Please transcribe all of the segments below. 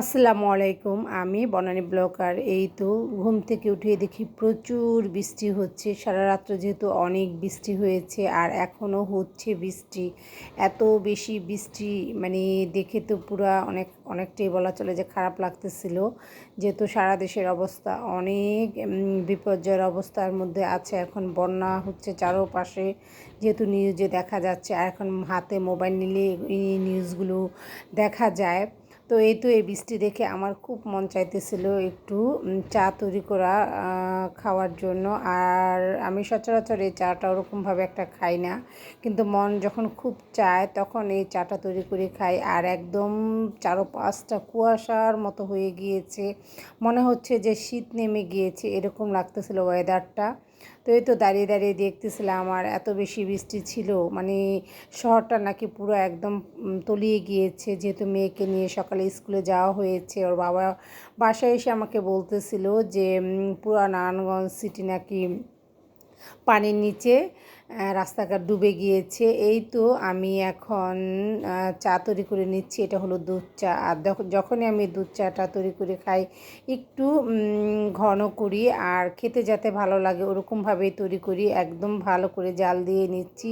আসসালামু আলাইকুম। আমি বনানী ব্লকার। এই তো ঘুম থেকে উঠে দেখি প্রচুর বৃষ্টি হচ্ছে। সারা রাত্র যেহেতু অনেক বৃষ্টি হয়েছে আর এখনও হচ্ছে বৃষ্টি। এত বেশি বৃষ্টি মানে দেখে তো পুরা অনেক, অনেকটাই বলা চলে যে খারাপ লাগতেছিল। যেহেতু সারা দেশের অবস্থা অনেক বিপর্যয়ের অবস্থার মধ্যে আছে। এখন বন্যা হচ্ছে চারোপাশে। যেহেতু নিউজে দেখা যাচ্ছে, আর এখন হাতে মোবাইল নিলে এই নিউজগুলো দেখা যায়। তো এই তো এই বৃষ্টি দেখে আমার খুব মন চাইতেছিল একটু চা তৈরি করা খাওয়ার জন্য। আর আমি সচরাচর এই চাটা ওরকমভাবে একটা খাই না। কিন্তু মন যখন খুব চায় তখন এই চাটা তৈরি করে খাই। আর একদম চারো পাঁচটা কুয়াশার মতো হয়ে গিয়েছে। মনে হচ্ছে যে শীত নেমে গিয়েছে, এরকম লাগতেছিল ওয়েদারটা তো এই তো দাঁড়িয়ে দাঁড়িয়ে দেখতেছিলাম আর এত বেশি বৃষ্টি ছিল। মানে শহরটা নাকি পুরো একদম তলিয়ে গিয়েছে। যেহেতু মেয়েকে নিয়ে সকালে স্কুলে যাওয়া হয়েছে, ওর বাবা বাসায় এসে আমাকে বলতেছিল যে পুরো নারায়ণগঞ্জ সিটি নাকি পানির নিচে রাস্তাঘাট ডুবে গিয়েছে। এই তো আমি এখন চা তৈরি করে নিচ্ছি। এটা হলো দুধ চা। আর যখনই আমি দুধ চাটা তৈরি করে খাই, একটু ঘন করি আর খেতে যাতে ভালো লাগে ওরকমভাবেই তৈরি করি। একদম ভালো করে জাল দিয়ে নিচ্ছি।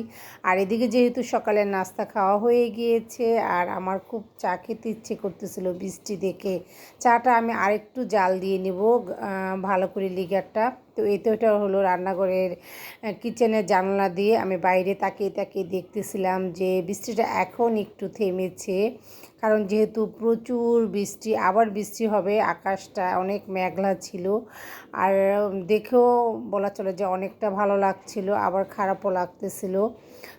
আর এদিকে যেহেতু সকালের নাস্তা খাওয়া হয়ে গিয়েছে আর আমার খুব চা খেতে ইচ্ছে করতেছিল বৃষ্টি দেখে, চাটা আমি আরেকটু জাল দিয়ে নেব ভালো করে লিগারটা। তো এই তো এটা হলো রান্নাঘরের কিচেনের জানলা দিয়ে আমি বাইরে তাকিয়ে তাকিয়ে দেখতেছিলাম যে বৃষ্টিটা এখন একটু থেমেছে। কারণ যেহেতু প্রচুর বৃষ্টি, আবার বৃষ্টি হবে, আকাশটা অনেক মেঘলা ছিল। আর দেখেও বলা চলে যে অনেকটা ভালো লাগছিল, আবার খারাপও লাগতেছিল।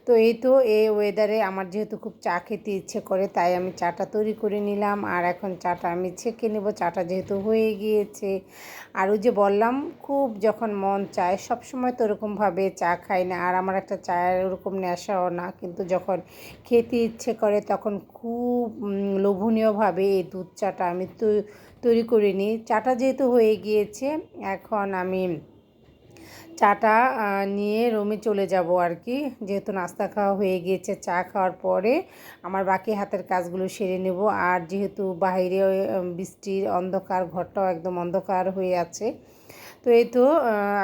তো এই তো, এই ওয়েদারে আমার যেহেতু খুব চা খেতে ইচ্ছে করে, তাই আমি চাটা তৈরি করে নিলাম। আর এখন চাটা আমি ছেঁকে নেব, চাটা যেহেতু হয়ে গিয়েছে। আর ওই যে বললাম, খুব যখন মন চায়, সবসময় তো ওরকমভাবে চা খাই না। আর আমার একটা চায়ের ওরকম নেশাও না। কিন্তু যখন খেতে ইচ্ছে করে, তখন খুব লোভনীয়ভাবে এই দুধ চাটা আমি তৈরি করে নিই। চাটা যেহেতু হয়ে গিয়েছে, এখন আমি চাটা নিয়ে রুমে চলে যাব আর কি। যেহেতু নাস্তা খাওয়া হয়ে গিয়েছে, চা খাওয়ার পরে আমার বাকি হাতের কাজগুলো সেরে নেব। আর যেহেতু বাইরে বৃষ্টির অন্ধকার, ঘরটাও একদম অন্ধকার হয়ে আছে তো এই তো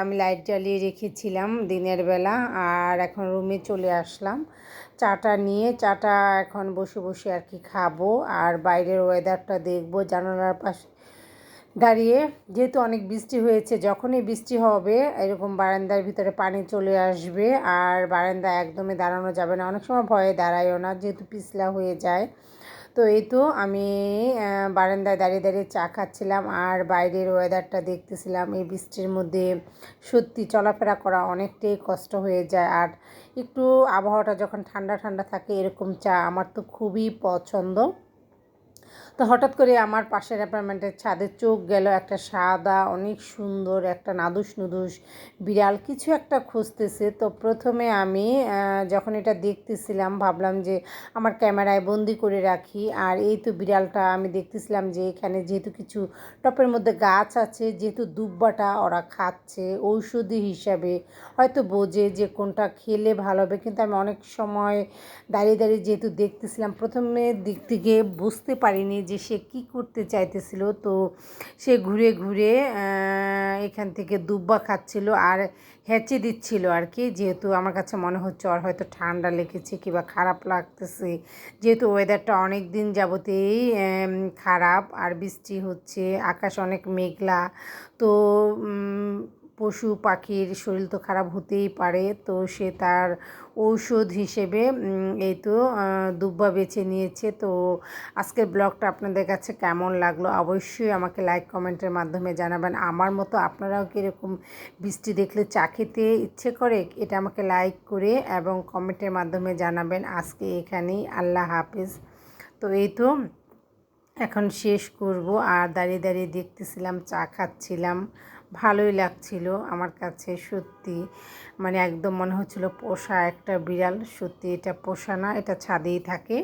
আমি লাইট জ্বালিয়ে রেখেছিলাম দিনের বেলা আর এখন রুমে চলে আসলাম। চাটা নিয়ে, চাটা এখন বসে বসে আর কি খাব আর বাইরের ওয়েদারটা দেখব জানালার পাশে দাঁড়িয়ে। যেহেতু অনেক বৃষ্টি হয়েছে, যখনই বৃষ্টি হবে এরকম বারান্দার ভিতরে পানি চলে আসবে আর বারান্দা একদমই দাঁড়ানো যাবে না। অনেক সময় ভয়ে দাঁড়ায়ও না, যেহেতু পিছলা হয়ে যায়। তো এই তো আমি বারান্দায় দাঁড়িয়ে দাঁড়িয়ে চা খাচ্ছিলাম আর বাইরের ওয়েদারটা দেখতেছিলাম। এই বৃষ্টির মধ্যে সত্যি চলাফেরা করা অনেকটাই কষ্ট হয়ে যায়। আর একটু আবহাওয়াটা যখন ঠান্ডা ঠান্ডা থাকে এরকম চা আমার তো খুবই পছন্দ। তো হঠাৎ করে আমার পাশের অ্যাপার্টমেন্টের ছাদে চোখ গেল একটা সাদা, অনেক সুন্দর, একটা নাদুস নুদুস বিড়াল। কিছু একটা খুঁজতেছে। তো প্রথমে আমি যখন এটা দেখতেছিলাম, ভাবলাম যে আমার ক্যামেরায় বন্দি করে রাখি। আর এই তো বিড়ালটা, আমি দেখতেছিলাম যে এখানে যেহেতু কিছু টপের মধ্যে গাছ আছে, যেহেতু দুব্বাটা ওরা খাচ্ছে, ঔষধি হিসাবে। হয়তো বোঝে যে কোনটা খেলে ভালো হবে, কিন্তু আমি অনেক সময় দাঁড়িয়ে দাঁড়িয়ে যেহেতু দেখতেছিলাম, প্রথমে দিক থেকে বুঝতে পারিনি যে সে কি করতে চাইতেছিল, তো সে ঘুরে ঘুরে এখান থেকে দুব্বা খাচ্ছিল আর হেঁচে দিচ্ছিল আর কি। যেহেতু আমার কাছে মনে হচ্ছে ওর হয়তো ঠান্ডা লেগেছে কিংবা খারাপ লাগতেছে। যেহেতু ওয়েদারটা অনেক দিন যাবতেই খারাপ আর বৃষ্টি হচ্ছে, আকাশ অনেক মেঘলা। তো পশু পাখির শরীর তো খারাপ হতেই পারে, তো সে তার ঔষধ হিসেবে এই তো দুব্বা বেছে নিয়েছে। তো আজকের ব্লগটা আপনাদের কাছে কেমন লাগল? অবশ্যই আমাকে লাইক কমেন্টের মাধ্যমে জানাবেন। আমার মতো আপনারাও কীরকম বৃষ্টি দেখলে চা খেতে ইচ্ছে করে, এটা আমাকে লাইক করে এবং কমেন্টের মাধ্যমে জানাবেন। আজকে এখানেই, আল্লাহ হাফিজ। তো এই তো, এখন শেষ করব। আর দাঁড়িয়ে দাঁড়িয়ে দেখতেছিলাম, চা খাচ্ছিলাম। ভালোই লাগছিল আমার কাছে, সত্যি। মানে একদম মনে হচ্ছিল পোষা একটা বিড়াল, সত্যি এটা পোষা না, এটা ছাদেই থাকে।